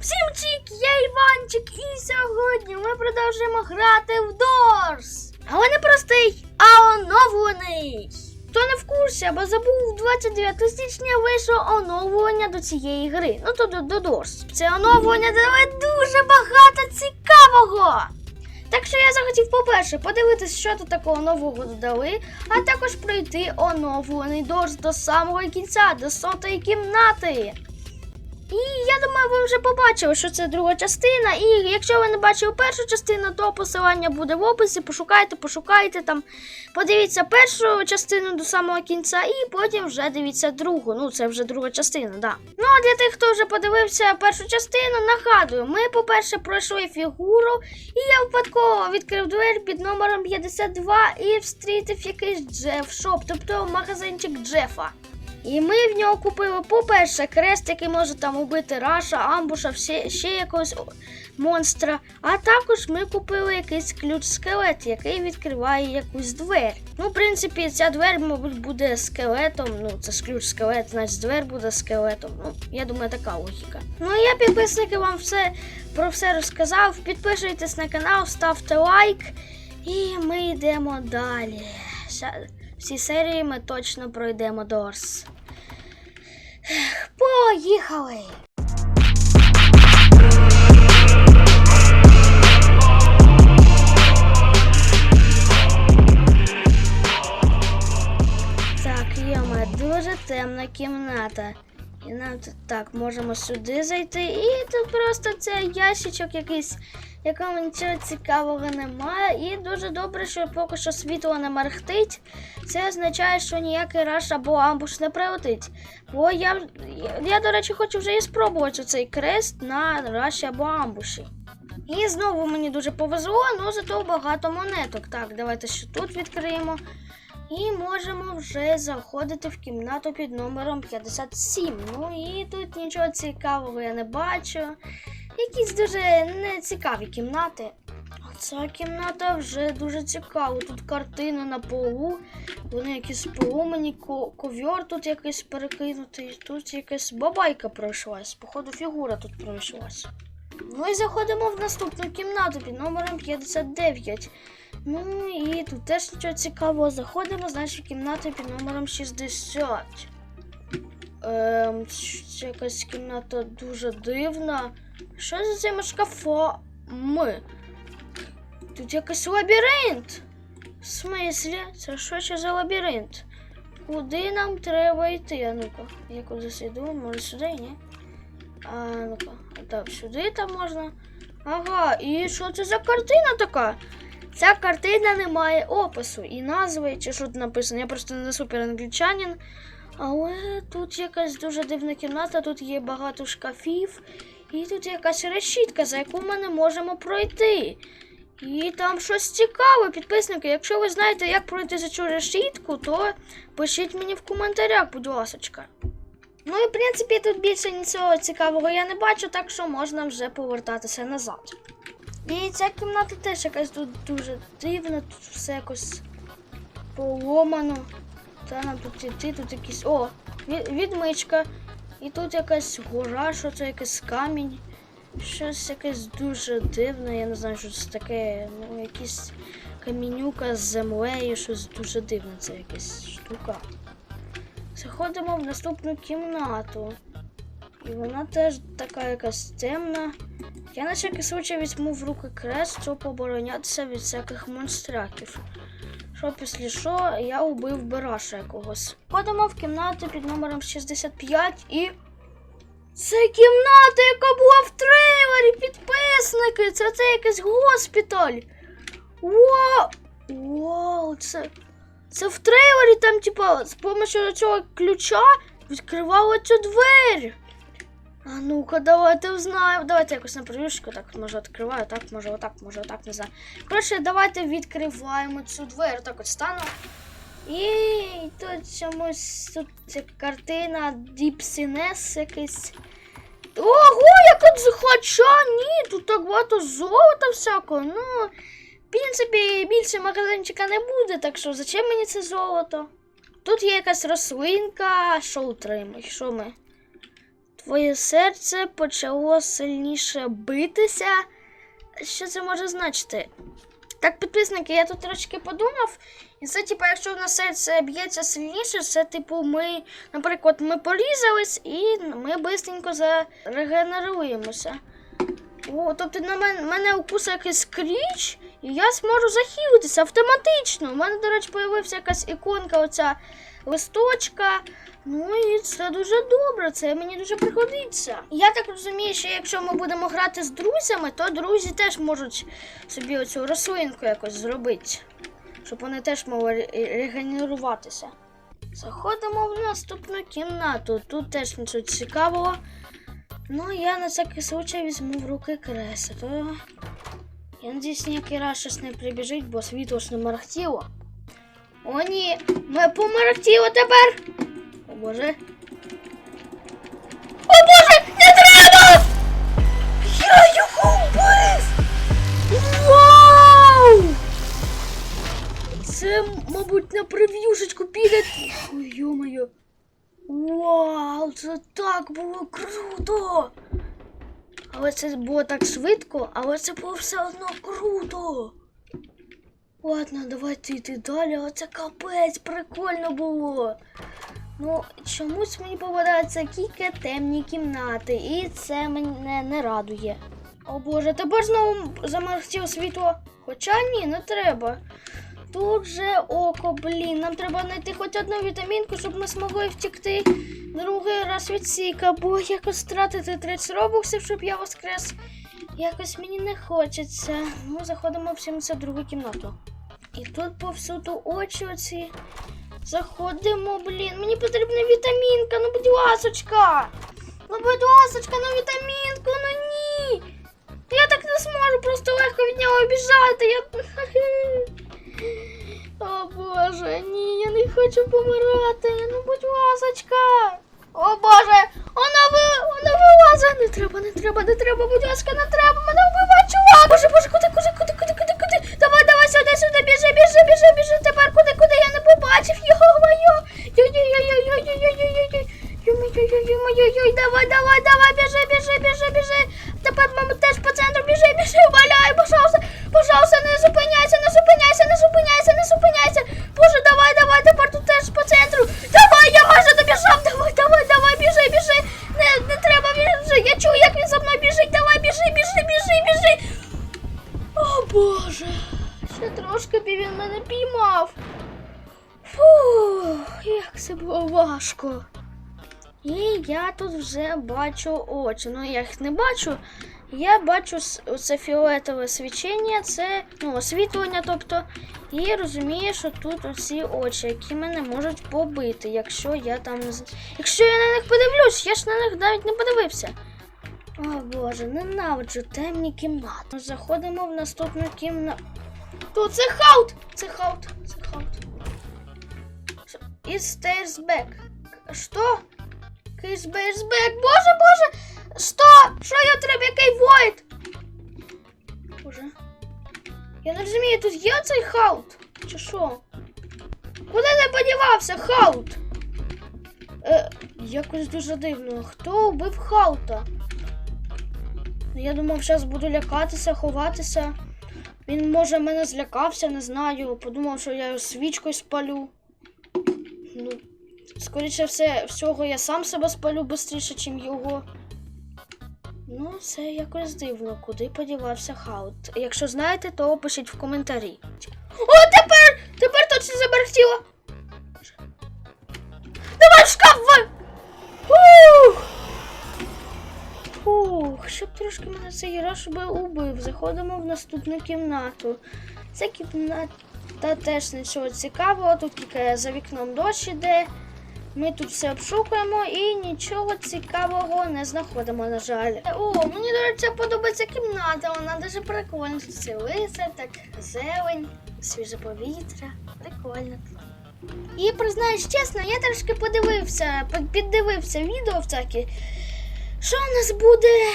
Всім чік, я Іванчик, і сьогодні ми продовжуємо грати в Дорс. Але не простий, а оновлений. Хто не в курсі або забув, 29 січня вийшло оновлення до цієї гри. Ну то до, до Дорс. Це оновлення дали дуже багато цікавого. Так що я захотів, по-перше, подивитись, що тут такого нового додали, а також пройти оновлений дорс до самого кінця, до сотої кімнати. І я думаю, ви вже побачили, що це друга частина. І якщо ви не бачили першу частину, то посилання буде в описі. Пошукайте, пошукайте там. Подивіться першу частину до самого кінця, і потім вже дивіться другу. Ну, це вже друга частина, да. Ну а для тих, хто вже подивився першу частину, нагадую, ми, по-перше, пройшли фігуру, і я випадково відкрив двері під номером 52 і встрітив якийсь Джеф Шоп, тобто магазинчик Джефа. І ми в нього купили, по-перше, крест, який може там убити Раша, амбуша, ще, ще якогось монстра. А також ми купили якийсь ключ скелет, який відкриває якусь двері. Ну, в принципі, ця двері, мабуть, буде скелетом. Ну, це ж ключ скелет, значить двері буде скелетом. Ну, я думаю, така логіка. Ну, а я, підписники, вам все про все розказав. Підписуйтесь на канал, ставте лайк. І ми йдемо далі. Ща- В цій серії ми точно пройдемо Дорс. Поїхали! Так, йома, дуже темна кімната. І нам тут так можемо сюди зайти. І тут просто це ящичок якийсь, якому нічого цікавого немає. І дуже добре, що поки що світло не мерехтить. Це означає, що ніякий раш або амбуш не прилетить. Бо я, я, до речі, хочу вже і спробувати цей крест на раші або амбуші. І знову мені дуже повезло, ну зато багато монеток. Так, давайте ще тут відкриємо. І можемо вже заходити в кімнату під номером 57. Ну і тут нічого цікавого я не бачу. Якісь дуже нецікаві кімнати. А ця кімната вже дуже цікава. Тут картина на полу, вони якісь поломані, ко- ковьор тут якийсь перекинутий, тут якась бабайка пройшлась. Походу, фігура тут пройшлась. Ну і заходимо в наступну кімнату під номером 59. Ну і тут теж нічого цікавого. Заходимо, значить, в кімнату під номером 60. Ем, якась кімната дуже дивна. Що за цими шкафами? Тут якийсь лабіринт. В смислі? Це що ще за лабіринт? Куди нам треба йти? А ну-ка, я кудись йду, може сюди, ні? А ну-ка, так, сюди там можна. Ага, і що це за картина така? Ця картина не має опису і назви, чи що тут написано. Я просто не супер англічанин. Але тут якась дуже дивна кімната, тут є багато шкафів, і тут якась решітка, за яку ми не можемо пройти. І там щось цікаве, підписники. Якщо ви знаєте, як пройти за цю решітку, то пишіть мені в коментарях, будь ласочка. Ну і в принципі тут більше нічого цікавого я не бачу, так що можна вже повертатися назад. І ця кімната теж якась тут дуже дивна, тут все якось поломано. Та нам тут іти, тут якісь. О, відмичка. І тут якась гора, що це якийсь камінь. Щось якесь дуже дивне, я не знаю, що це таке. Ну, якісь камінюка з землею, щось дуже дивне, це якась штука. Заходимо в наступну кімнату. І вона теж така якась темна. Я на всякий случай візьму в руки крест, щоб оборонятися від всяких монстраків. Що після що я убив Бераша якогось. Ходимо в кімнату під номером 65 і. Це кімната, яка була в трейлері, підписники! Це, це якийсь госпіталь. Вау! Вау, це. Це в трейлері там, типа, з допомогою цього ключа відкривали цю двері. А ну-ка, давайте узнаємо. Давайте якось на привішку, так може відкриваю, так, може отак, може отак, не знаю. Коротше, давайте відкриваємо цю двері. Так от стану. І тут чомусь тут ця картина Діпсінес якийсь. Ого, яка дз- хоча ні, тут так багато золота всякого. Ну, в принципі, більше магазинчика не буде, так що зачем мені це золото? Тут є якась рослинка, що утримує, що ми? Твоє серце почало сильніше битися. Що це може значити? Так, підписники, я тут трошки подумав. І це, типу, якщо в нас серце б'ється сильніше, це, типу, ми, наприклад, ми порізались і ми швидко зарегенеруємося. О, тобто на мене, мене укусить якийсь кріч, і я зможу захилитися автоматично. У мене, до речі, з'явився якась іконка, оця листочка. Ну і це дуже добре, це мені дуже пригодиться. Я так розумію, що якщо ми будемо грати з друзями, то друзі теж можуть собі оцю рослинку якось зробити, щоб вони теж могли регенеруватися. Заходимо в наступну кімнату. Тут теж нічого цікавого. Ну, я на всякий случай візьму в руки кресло. Я надіюсь, ніякий раз щось не прибіжить, бо світло ж не мерехтіло. О, ні, ми померехтіло тепер. О боже. О боже, не треба! Я його вбив! Вау! Це, мабуть, на прев'юшечку піде. Ой, йо-моє. Вау, це так було круто! Але це було так швидко, але це було все одно круто. Ладно, давайте йти далі, але це капець, прикольно було. Ну, чомусь мені попадаються тільки темні кімнати, і це мене не радує. О боже, тепер знову замерехтіло світло. Хоча ні, не треба. Тут же око, блін. Нам треба знайти хоч одну вітамінку, щоб ми змогли втекти другий раз від сіка, бо якось втратити 30 робоксів, щоб я воскрес. Якось мені не хочеться. Ну, заходимо в 72 кімнату. І тут повсюду очі оці. Заходимо, блін. Мені потрібна вітамінка, ну будь ласочка. Ну, будь ласочка, ну вітамінку, ну ні. Я так не зможу просто легко від нього біжати. Я... О боже, ні, я не хочу помирати. Ну, будь ласочка. О боже, вона ви, вона вилазить. Не треба, не треба, не треба, будь ласка, не треба. Мене вбиває чувак. Боже, боже, куди, куди, куди, куди, куди, куди? Давай, давай, сюди, сюди, біжи, біжи, біжи, біжи. Тепер куди, куди я не побачив його, моє. Йой-йой-йой-йой-йой-йой-йой-йой. Йой-йой-йой-йой-йой, давай, давай, давай, біжи, біжи, біжи, біжи. Тепер мама тут вже бачу очі. Ну, я їх не бачу. Я бачу це фіолетове свічення, це ну, освітлення, тобто, і розумію, що тут оці очі, які мене можуть побити, якщо я там Якщо я на них подивлюсь, я ж на них навіть не подивився. О боже, ненавиджу темні кімнати. Заходимо в наступну кімнату. Тут це хаут! Це хаут, це хаут. It stairs. Що? Кисбейсбек, боже, боже! Що? Що я треба? Який войт? Боже. Я не розумію, тут є цей хаут? Чи що? Куди не подівався хаут? Е, якось дуже дивно. Хто вбив хаута? Я думав, зараз буду лякатися, ховатися. Він, може, мене злякався, не знаю. Подумав, що я його свічкою спалю. Ну, Скоріше все, всього я сам себе спалю швидше, ніж його. Ну, це якось дивно, куди подівався хаут. Якщо знаєте, то пишіть в коментарі. О, тепер! Тепер точно заберхтіло! Давай в шкаф! Ух! Ух, щоб трошки мене цей раз би убив. Заходимо в наступну кімнату. Ця кімната теж нічого цікавого, тут тільки за вікном дощ іде. Ми тут все обшукуємо і нічого цікавого не знаходимо, на жаль. О, мені, до речі, подобається кімната, вона дуже прикольна. Все лице, так зелень, свіже повітря. Прикольно. І признаюсь чесно, я трошки подивився, піддивився відео всякі. Що у нас буде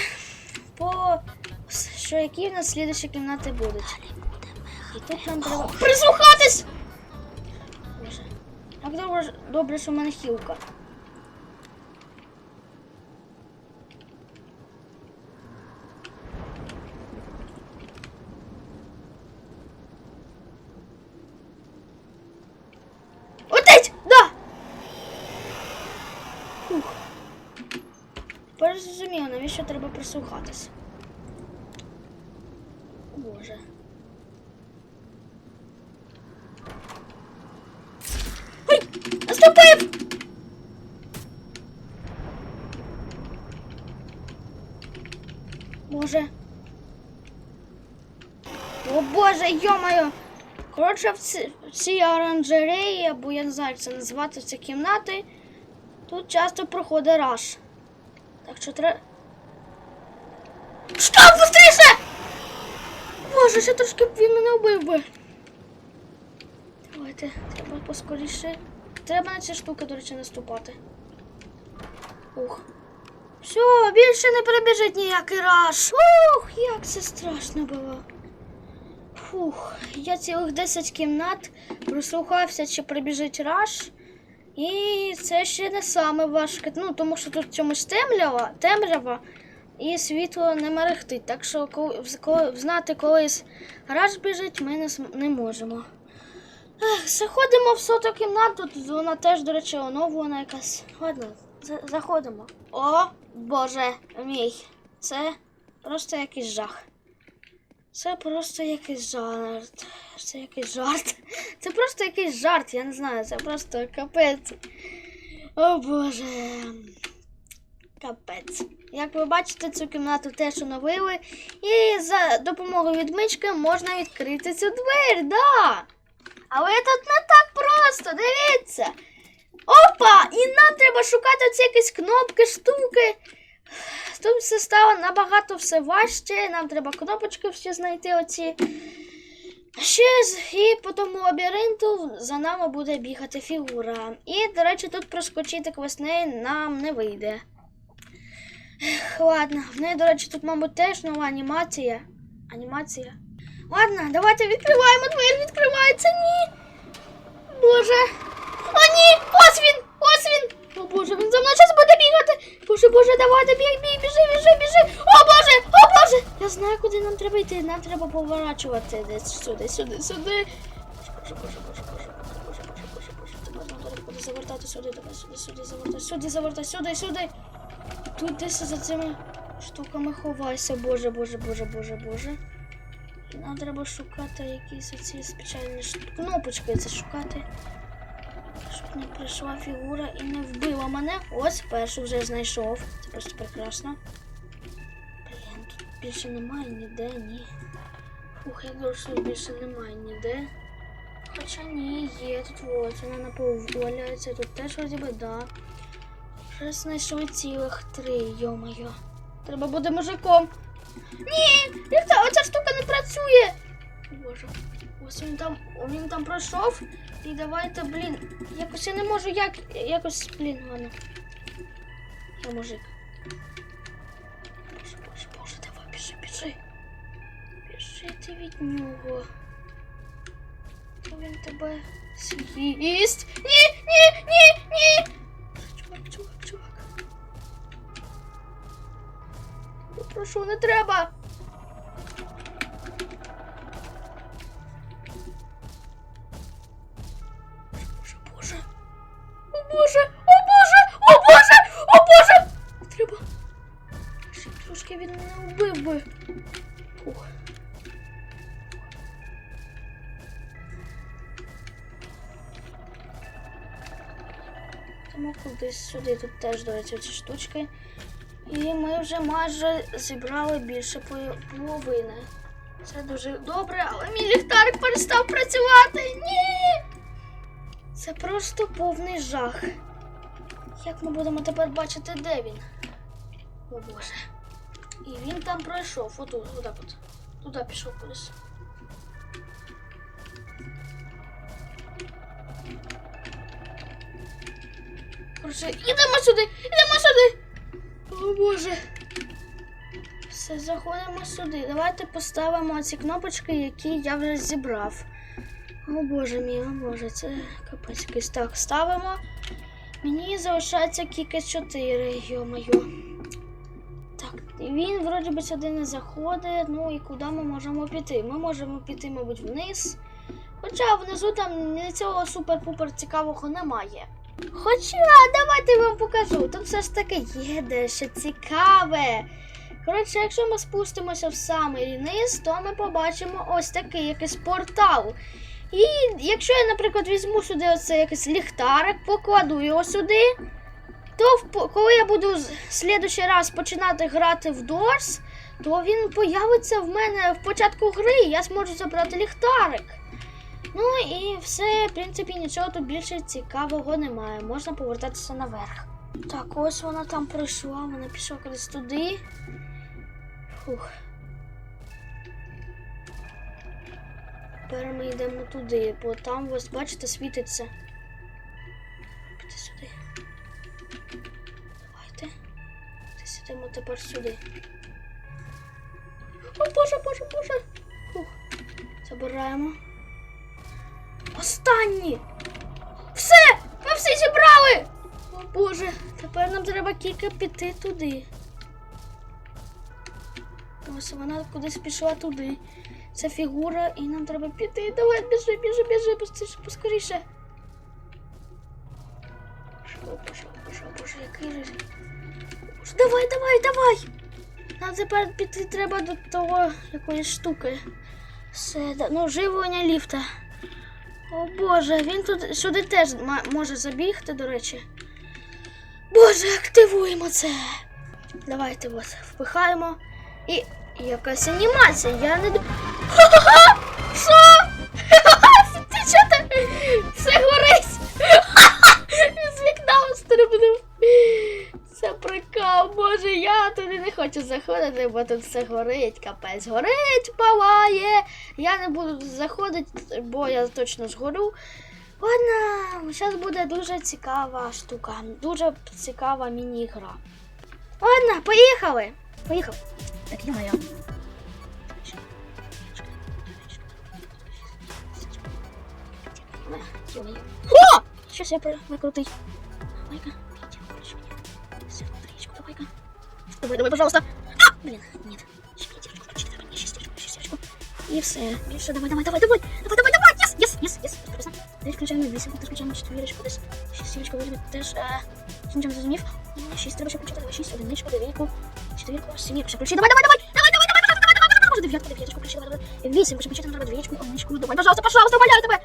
по. Що які в нас слідчі кімнати будуть? І тут нам треба прислухатись! Як добре, добре, що в мене хілка. Отець! Да! Фух. Тепер зрозуміло, навіщо треба прислухатись? Боже. Боже, йомаю! Коротше, в ці, цій оранжереї, або я не знаю, як це називати, це кімнати. Тут часто проходить раш. Так що треба. Що, быстріше! Боже, ще трошки б він мене вбив би. Давайте, треба поскоріше. Треба на ці штуки, до речі, наступати. Ух. Все, більше не перебіжить ніякий раш. Ух, як це страшно було. Фух, я цілих 10 кімнат прослухався, чи прибіжить раш. І це ще не саме важке. Ну, тому що тут чомусь темрява, темрява і світло не мерехтить. Так що знати, коли с- раш біжить, ми не, не можемо. Ех, заходимо в соту кімнату, тут вона теж, до речі, оновлена якась. Ладно, за- заходимо. О, Боже мій. Це просто якийсь жах. Це просто якийсь жарт. Це якийсь жарт. Це просто якийсь жарт, я не знаю, це просто капець. О Боже. Капець. Як ви бачите, цю кімнату теж оновили. І за допомогою відмички можна відкрити цю двері, да. Але тут не так просто, дивіться. Опа! І нам треба шукати оці якісь кнопки, штуки. Тут все стало набагато все важче. Нам треба кнопочки всі знайти оці. Ще і по тому лабіринту за нами буде бігати фігура. І, до речі, тут проскочити квесни нам не вийде. Ех, Ладно, в неї, до речі, тут, мабуть, теж нова анімація. Анімація. Ладно, давайте відкриваємо двері, відкривається. Ні. Боже. О, ні! Ось він! Ось він! О боже, він за мною зараз буде бігати! Боже, боже, давайте біг, біг, біжи, біжи, біжи! О боже! О боже! Я знаю, куди нам треба йти. Нам треба поворачувати десь сюди, сюди, сюди. Боже, боже, боже, боже, боже, боже, боже, боже, боже. Давай, нам треба буде завертати сюди, давай сюди, сюди, завертай, сюди, завертай, сюди, сюди. Тут десь за цими штуками ховайся, боже, боже, боже, боже, боже. Нам треба шукати якісь оці спеціальні кнопочки це шукати. Не прийшла фігура і не вбила мене. Ось першу вже знайшов. Це просто прекрасно. Блін, тут більше немає ніде, ні. Ух, я думаю, що більше немає ніде. Хоча ні, є тут ось, вона на полу валяється, тут теж вроді би, да. Вже знайшли цілих три, йо-моє. Треба буде мужиком. Ні! Як та оця штука не працює! Боже. Ось він там, він там пройшов. І давайте, блін. Якось я не можу як. Якось, блін, ладно. Я мужик. Боже, боже, боже, давай, біжи, біжи. Біжи ти від нього. Він тебе з'їсть. Ні, ні, ні, ні. Чувак, чувак, чувак. Прошу, не треба. Трошки він мене вбив би. Фух. Тому кудись сюди тут теж даються ці штучки. І ми вже майже зібрали більше половини. Це дуже добре, але мій ліхтарик перестав працювати. Ні! Це просто повний жах. Як ми будемо тепер бачити, де він? О Боже. І він там пройшов. Отут, отак от. Туди пішов кудись. Короче, ідемо сюди! Ідемо сюди! О Боже. Все, заходимо сюди. Давайте поставимо ці кнопочки, які я вже зібрав. О боже мій, о боже, це капець якийсь. Так, ставимо. Мені залишається кілька 4, йо-моє. Він вроді би сюди не заходить. Ну і куди ми можемо піти? Ми можемо піти, мабуть, вниз. Хоча внизу там нічого супер-пупер цікавого немає. Хоча, давайте я вам покажу. Тут все ж таки є дещо цікаве. Коротше, якщо ми спустимося в самий низ, то ми побачимо ось такий якийсь портал. І якщо я, наприклад, візьму сюди оце якийсь ліхтарик, покладу його сюди, то в- коли я буду з- слідуючий раз починати грати в Doors, то він появиться в мене в початку гри, я зможу забрати ліхтарик. Ну і все, в принципі, нічого тут більше цікавого немає. Можна повертатися наверх. Так, ось вона там пройшла, вона пішла кудись туди. Фух. Тепер ми йдемо туди, бо там ось, бачите, світиться. Піти сюди. Сидимо тепер сюди. О, боже, боже, боже. Фух. Забираємо. Останні! Все! Ми всі зібрали! О боже, тепер нам треба кілька піти туди. Ось вона кудись пішла туди. Це фігура, і нам треба піти. Давай, біжи, біжи, біжи, поскоріше. Боже, боже, боже, боже, який же. Давай, давай, давай! Нам тепер піти треба до того якоїсь штуки. Все, ну, живлення ліфта. О Боже, він тут сюди теж може забігти, до речі. Боже, активуємо це. Давайте от впихаємо. І якась анімація. Я не ду- Це прикол, боже, я туди не хочу заходити, бо тут все горить, капець. Горить, палає. Я не буду тут заходити, бо я точно згорю. Ладно, зараз буде дуже цікава штука. Дуже цікава міні-гра. Ладно, поїхали. Поїхав. Так, я-моё. Ё-моё. О! Сейчас я про- накрутый. Давай, давай, пожалуйста. А! Блин, нет. Давай. И все. Більше, давай, давай, давай, давай. Давай, давай, давай. Yes, yes, yes, yes. Прекрасно. Далі включаємо вісімку, далі включаємо четвірочку, десь шістірочку, вроде теж. Е, нічим зрозумів. І Шість треба ще включити, давай, шість, одиничку, дев'ятку, четвірку, сімірку ще включи. Давай, давай, давай, давай, давай, давай, давай, давай, давай, давай, може дев'ятку, включи, давай, давай. Вісімку ще включити, треба двічку, одиничку, давай, пожалуйста, пожалуйста, умоляю тебе.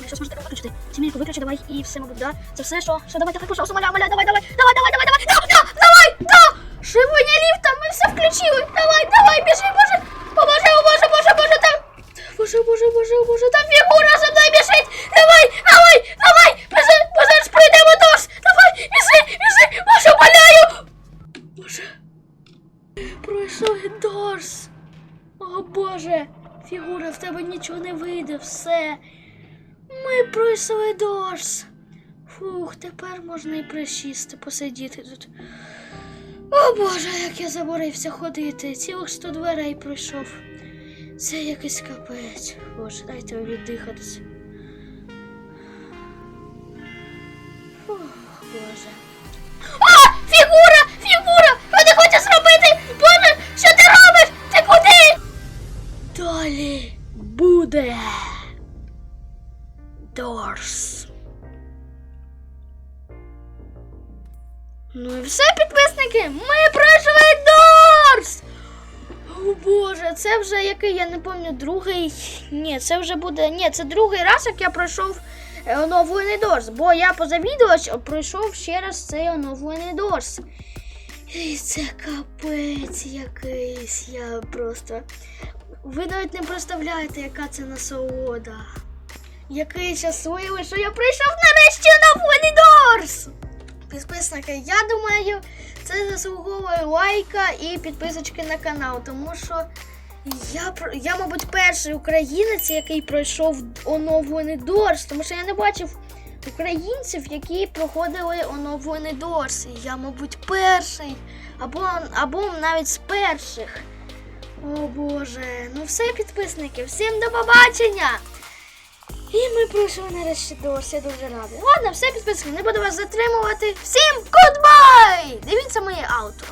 Ви щось можете виключити. Сімейку виключи, давай, і все, мабуть, да. Це все, що? Що, давай, давай, пожалуйста, умоляю, умоляю, давай, давай, давай, давай, давай, давай, да, да, давай, да! Живлення ліфта, ми все включили. Давай, давай, біжи, боже. О, боже, о, боже, боже, боже, там. Боже, боже, боже, боже, там фігура за мною біжить. Давай, давай, давай, біжи, боже, ж пройдемо дощ. Давай, біжи, біжи, боже, умоляю. Боже, пройшов дощ. О, боже, фігура, в тебе нічого не вийде, все. Ми пройшли дощ. Фух, тепер можна і присісти, посидіти тут. О Боже, як я заборився ходити. Цілих сто дверей пройшов. Це якийсь капець. Боже, дайте віддихатися. Я не пам'ятаю, другий. Ні, це вже буде. Ні, це другий раз, як я пройшов е, оновлений Дорс. Бо я поза відео щ- пройшов ще раз цей оновлений Дорс. І це капець якийсь. Я просто. Ви навіть не представляєте, яка це насолода. Який щасливий, що я прийшов нарешті оновлений Дорс! Підписники, я думаю, це заслуговує лайка і підписочки на канал, тому що я, я, мабуть, перший українець, який пройшов оновлений Дорс, тому що я не бачив українців, які проходили оновлений Дорс. Я, мабуть, перший, або, або навіть з перших. О Боже, ну все, підписники, всім до побачення! І ми пройшли нарешті Дорс, я дуже радий. Ладно, все, підписники, не буду вас затримувати. Всім гудбай! Дивіться моє аутро.